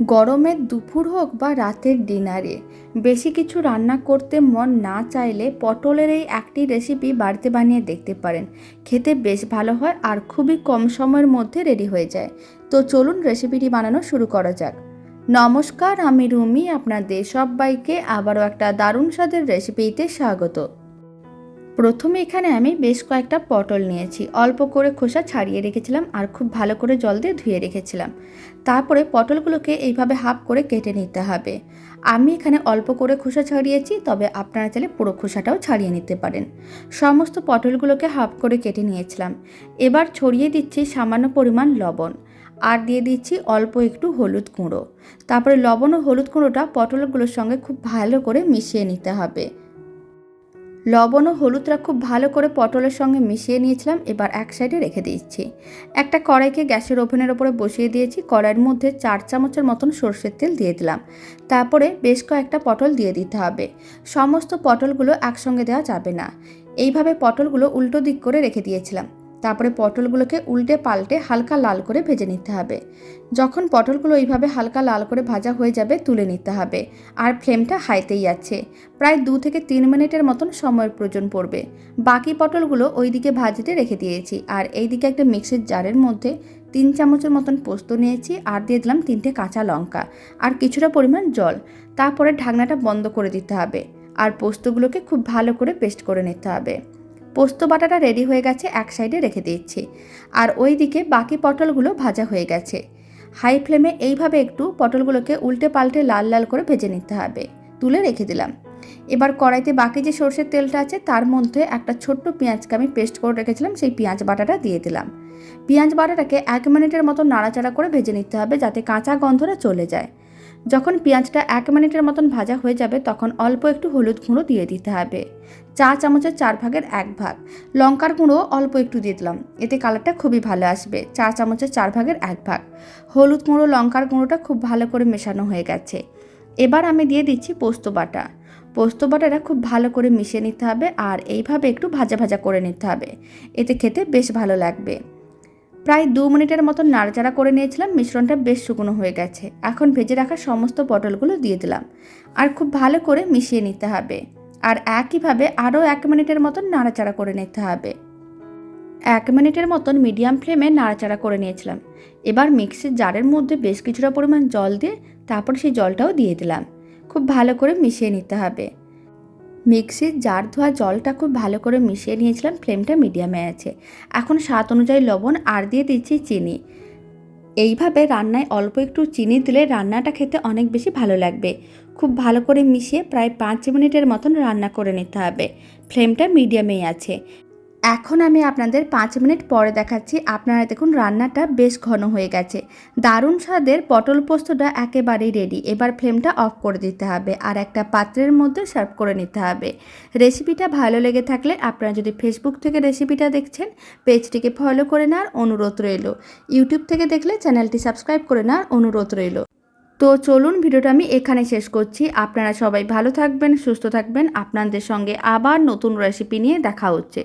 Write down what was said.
গরমের দুপুর হোক বা রাতের ডিনারে, বেশি কিছু রান্না করতে মন না চাইলে পটলের এই একটি রেসিপি বাড়িতে বানিয়ে দেখতে পারেন। খেতে বেশ ভালো হয় আর খুবই কম সময়ের মধ্যে রেডি হয়ে যায়। তো চলুন রেসিপিটি বানানো শুরু করা যাক। নমস্কার, আমি রুমি, আপনাদের সবাইকে আবারও একটা দারুণ স্বাদের রেসিপিতে স্বাগত। প্রথমে এখানে আমি বেশ কয়েকটা পটল নিয়েছি। অল্প করে খোসা ছাড়িয়ে রেখেছিলাম আর খুব ভালো করে জল দিয়ে ধুয়ে রেখেছিলাম। তারপরে পটলগুলোকে এইভাবে হাফ করে কেটে নিতে হবে। আমি এখানে অল্প করে খোসা ছাড়িয়েছি, তবে আপনারা চাইলে পুরো খোসাটাও ছাড়িয়ে নিতে পারেন। সমস্ত পটলগুলোকে হাফ করে কেটে নিয়েছিলাম। এবার ছড়িয়ে দিচ্ছি সামান্য পরিমাণ লবণ আর দিয়ে দিচ্ছি অল্প একটু হলুদ গুঁড়ো। তারপরে লবণ ও হলুদ গুঁড়োটা পটলগুলোর সঙ্গে খুব ভালো করে মিশিয়ে নিতে হবে। লবণ ও হলুদটা খুব ভালো করে পটলের সঙ্গে মিশিয়ে নিয়েছিলাম, এবার এক সাইডে রেখে দিয়েছি একটা কড়াইকে গ্যাসের ওভেনের ওপরে বসিয়ে দিয়েছি, কড়াইয়ের মধ্যে চার চামচের মতন সর্ষের তেল দিয়ে দিলাম। তারপরে বেশ কয়েকটা পটল দিয়ে দিতে হবে। সমস্ত পটলগুলো একসঙ্গে দেওয়া যাবে না। এইভাবে পটলগুলো উল্টো দিক করে রেখে দিয়েছিলাম। তারপরে পটলগুলোকে উল্টে পাল্টে হালকা লাল করে ভেজে নিতে হবে। যখন পটলগুলো এইভাবে হালকা লাল করে ভাজা হয়ে যাবে, তুলে নিতে হবে। আর ফ্লেমটা হাইতেই আছে। প্রায় দু থেকে তিন মিনিটের মতন সময়ের প্রয়োজন পড়বে। বাকি পটলগুলো ওই দিকে ভাজতে রেখে দিয়েছি। আর এই দিকে একটা মিক্সের জারের মধ্যে তিন চামচের মতন পোস্ত নিয়েছি আর দিয়ে দিলাম তিনটে কাঁচা লঙ্কা। আর কিছুটা পরিমাণ জল। তারপরে ঢাকনাটা বন্ধ করে দিতে হবে। আর পোস্তগুলোকে খুব ভালো করে পেস্ট করে নিতে হবে। পোস্ত বাটাটা রেডি হয়ে গেছে এক সাইডে রেখে দিচ্ছি। আর ওই দিকে বাকি পটলগুলো ভাজা হয়ে গেছে। হাই ফ্লেমে এইভাবে একটু পটলগুলোকে উল্টে পাল্টে লাল লাল করে ভেজে নিতে হবে। তুলে রেখে দিলাম। এবার কড়াইতে বাকি যে সর্ষের তেলটা আছে, তার মধ্যে একটা ছোট্ট পেঁয়াজকে আমি পেস্ট করে রেখেছিলাম, সেই পেঁয়াজ বাটাটা দিয়ে দিলাম। পেঁয়াজ বাটাটাকে এক মিনিটের মতো নাড়াচাড়া করে ভেজে নিতে হবে যাতে কাঁচা গন্ধটা চলে যায়। যখন পেঁয়াজটা এক মিনিটের মতন ভাজা হয়ে যাবে, তখন অল্প একটু হলুদ গুঁড়ো দিয়ে দিতে হবে। চা চামচের চার ভাগের এক ভাগ। লঙ্কার গুঁড়ো অল্প একটু দিয়ে দিলাম। এতে কালারটা খুবই ভালো আসবে। চা চামচের চার ভাগের এক ভাগ। হলুদ গুঁড়ো, লঙ্কার গুঁড়োটা খুব ভালো করে মেশানো হয়ে গেছে। এবার আমি দিয়ে দিচ্ছি পোস্ত বাটা। পোস্ত বাটাটা খুব ভালো করে মিশিয়ে নিতে হবে আর এইভাবে একটু ভাজা ভাজা করে নিতে হবে। এতে খেতে বেশ ভালো লাগবে। প্রায় দু মিনিটের মতো নাড়াচাড়া করে নিয়েছিলাম, মিশ্রণটা বেশ শুকনো হয়ে গেছে। এখন ভেজে রাখা সমস্ত পটলগুলো দিয়ে দিলাম। আর খুব ভালো করে মিশিয়ে নিতে হবে। আর একইভাবে আরও এক মিনিটের মতন নাড়াচাড়া করে নিতে হবে। এক মিনিটের মতন মিডিয়াম ফ্লেমে নাড়াচাড়া করে নিয়েছিলাম। এবার মিক্সির জারের মধ্যে বেশ কিছুটা পরিমাণ জল দিয়ে তারপর সেই জলটাও দিয়ে দিলাম। খুব ভালো করে মিশিয়ে নিতে হবে। মিক্সির জার ধোয়া জলটা খুব ভালো করে মিশিয়ে নিয়েছিলাম, ফ্লেমটা মিডিয়ামে আছে। এখন স্বাদ অনুযায়ী লবণ আর দিয়ে দিচ্ছি চিনি। এইভাবে রান্নায় অল্প একটু চিনি দিলে রান্নাটা খেতে অনেক বেশি ভালো লাগবে। খুব ভালো করে মিশিয়ে প্রায় পাঁচ মিনিটের মতন রান্না করে নিতে হবে। ফ্লেমটা মিডিয়ামেই আছে। এখন আমি আপনাদের পাঁচ মিনিট পরে দেখাচ্ছি। আপনারা দেখুন, রান্নাটা বেশ ঘন হয়ে গেছে। দারুণ স্বাদের পটল পোস্তটা একেবারেই রেডি এবার ফ্লেমটা অফ করে দিতে হবে আর একটা পাত্রের মধ্যে সার্ভ করে নিতে হবে। রেসিপিটা ভালো লেগে থাকলে আপনারা যদি ফেসবুক থেকে রেসিপিটা দেখছেন পেজটিকে ফলো করে নেওয়ার অনুরোধ রইল। ইউটিউব থেকে দেখলে চ্যানেলটি সাবস্ক্রাইব করে নেওয়ার অনুরোধ রইল। তো চলুন, ভিডিওটা আমি এখানে শেষ করছি। আপনারা সবাই ভালো থাকবেন, সুস্থ থাকবেন। আপনাদের সঙ্গে আবার নতুন রেসিপি নিয়ে দেখা হচ্ছে।